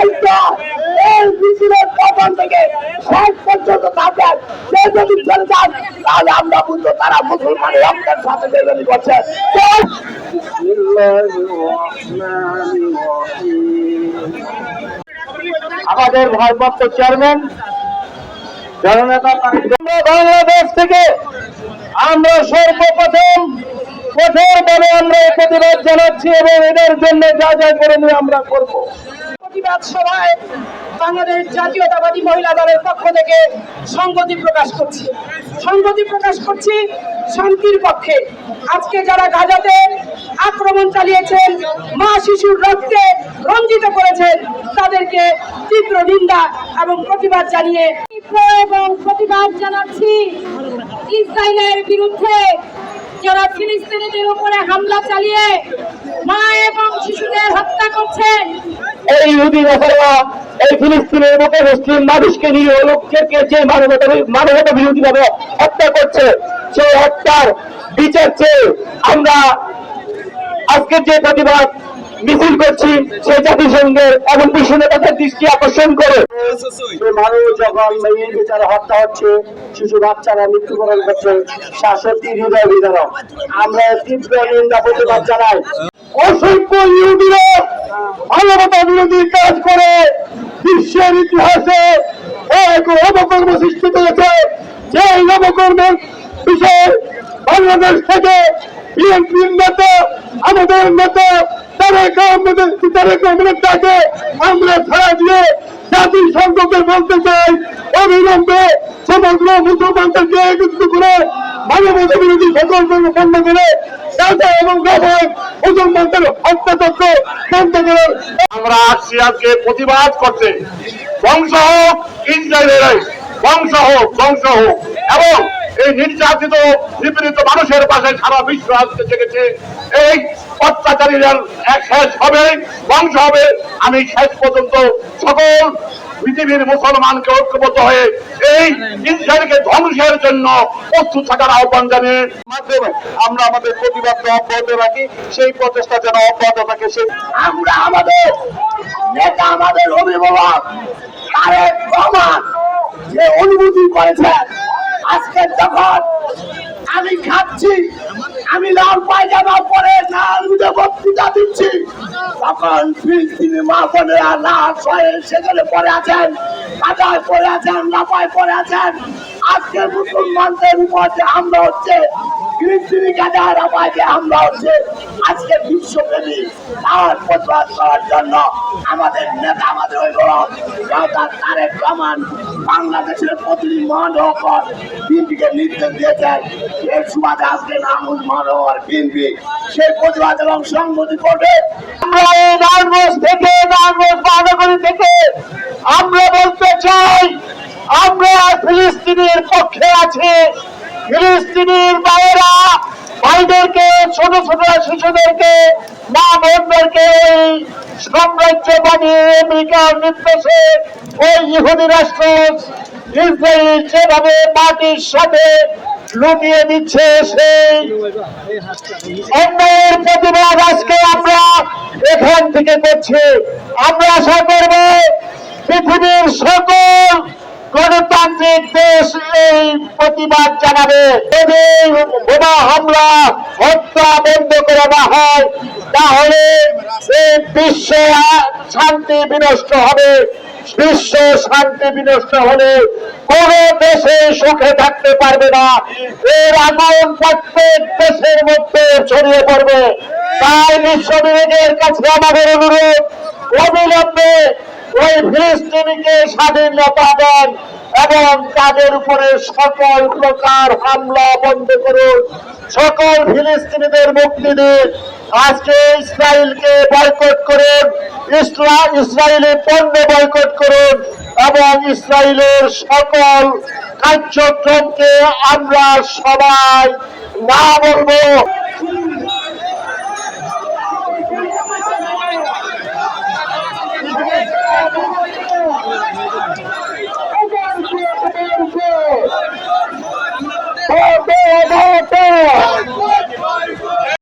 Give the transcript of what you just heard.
দায়িত্ব। এই মিছিলের প্রথম থেকে শেষ পর্যন্ত থাকেন সে যদি চলে যান তাহলে আমরা বুঝব তারা মুসলমান রক্তের সাথে বেদনি করছে। আমাদের ভারপ্রাপ্ত চেয়ারম্যান জননেতা বাংলাদেশ থেকে আমরা সর্বপ্রথম কঠোরভাবে আমরা এই প্রতিবাদ জানাচ্ছি এবং এদের জন্য যা যা করণীয় আমরা করব। প্রতিবাদ সভায় বাংলাদেশ জাতীয়তাবাদী মহিলা দলের পক্ষ থেকে সংগতি প্রকাশ করছি। সংগতি প্রকাশ করছি শান্তির পক্ষে। আজকে যারা গাজাতে আক্রমণ চালিয়েছেন মা শিশুর রক্তে রঞ্জিত করেছেন তাদেরকে তীব্র নিন্দা এবং প্রতিবাদ জানিয়ে এবং প্রতিবাদ জানাচ্ছি ইসরায়েলের বিরুদ্ধে যারা ফিলিস্তিনিদের উপরে হামলা চালিয়ে মা এবং শিশুদের হত্যা করছেন। এই ইহুদি নেতারা এই ফিলিস্তিনের মতো মুসলিম মানুষকে নিয়ে লোককে যে মানবতা মানবতা বিরোধী ভাবে হত্যা করছে, সেই হত্যার বিচার চেয়ে আমরা আজকের যে প্রতিবাদ মিছিল করছি সেই জাতিসংঘের এবং বিশ্ব নেতাদের দৃষ্টি আকর্ষণ করে। মানুষ যখন মেয়ের বিচারে হত্যা হচ্ছে শিশু বাচ্চারা মৃত্যুবরণ করছে শাসকটি হৃদয় বিদারক। আমরা তীব্র নিন্দা প্রতিবাদ জানাই। অসংখ্য ইহুদিরা মানবতা বিরোধী কাজ করে বিশ্বের ইতিহাসে এক অবকর্ম সৃষ্টি করেছে। যে অবকর্মের বিষয়ে বাংলাদেশ থেকে বিএনপির নেতা আমাদের নেতা তারেক আমরা ছাড়া দিয়ে জাতিসংঘকে বলতে চাই। অবিলম্বে সমগ্র মুসলমানদেরকে একত্রিত করে মানবতা বিরোধী সকল বন্ধ করে আমরা আজকে প্রতিবাদ করতে। ধ্বংস হোক ইসরায়েলের ধ্বংস হোক ধ্বংস হোক। এবং এই নির্যাতিত, নিপীড়িত মানুষের পাশে সারা বিশ্ব আজকে জেগেছে। এই অত্যাচারীদের শেষ হবে, ধ্বংস হবে। আমি শেষ পর্যন্ত সকল পৃথিবীর মুসলমানকে ঐক্যবদ্ধ হয়ে এই ইসরায়েলকে ধ্বংসের জন্য প্রস্তুত থাকার আহ্বান জানিয়ে মাধ্যমে আমরা আমাদের প্রতিবাদকে অব্যাহত রাখি। সেই প্রচেষ্টা যেন অব্যাহত থাকে, সেই আমরা আমাদের নেতা, আমাদের অভিভাবক তারেক যে অনুমতি করেছেন আজকে যখন আমি খাচ্ছি, আমি লাল পায়জামা পরে লাল উঠে বক্তৃতা দিচ্ছি, তখন ফিলিস্তিনি মা বোনেরা লাল শয়ে সেখানে পড়ে আছেন কাদায় পরে আছেন লাপায় পরে আছেন। আজকে মুসলমানদের উপর যে হামলা হচ্ছে হচ্ছে আজকে প্রতিবাদ করার জন্য আমাদের নেতা আমাদের বাংলাদেশের প্রতিনিধি মহানগর বিএনপিকে নির্দেশ দিয়েছেন এর সুবাদে আজকে নামুল মহানগর বিএনপি সেই প্রতিবাদ এবং সংগতি করবে আমরা বলতে চাই আমরা ফিলিস্তিনের পক্ষে আছি। ফিলিস্তিনের মায়েরা ভাইদেরকে, ছোট ছোট শিশুদেরকে, মা বোনদেরকে এই সাম্রাজ্যবাদী আমেরিকার নির্দেশে ওই ইহুদি রাষ্ট্র ইসরায়েল যেভাবে মাটির সাথে লুটিয়ে দিচ্ছে, সেই অন্যায়ের প্রতিবাদ আজকে আমরা এখান থেকে করছি। আমরা আশা করব পৃথিবীর সকল গণতান্ত্রিক দেশ এই প্রতিবাদ জানাবে। যদি বোমা হামলা, হত্যা বন্ধ করে না হয়, তাহলে এই বিশ্বে শান্তি বিনষ্ট হবে। বিশ্ব শান্তি বিনষ্ট হলে কোন দেশে সুখে থাকতে পারবে না। এর আগুন প্রত্যেক দেশের মধ্যে ছড়িয়ে পড়বে। তাই বিশ্ব বিবেকের কাছে আমাদের অনুরোধ, অবিলম্বে ওই ফিলিস্তিনিকে স্বাধীনতা দেন এবং তাদের উপরে সকল প্রকার হামলা বন্ধ করুন। সকল ফিলিস্তিনিদের মুক্তি দিন। আজকে ইসরায়েলকে বয়কট করুন। ইসরা, ইসরায়েলি পণ্য বয়কট করুন এবং ইসরায়েলের সকল কার্যক্রমকে আমরা সবাই না বলব।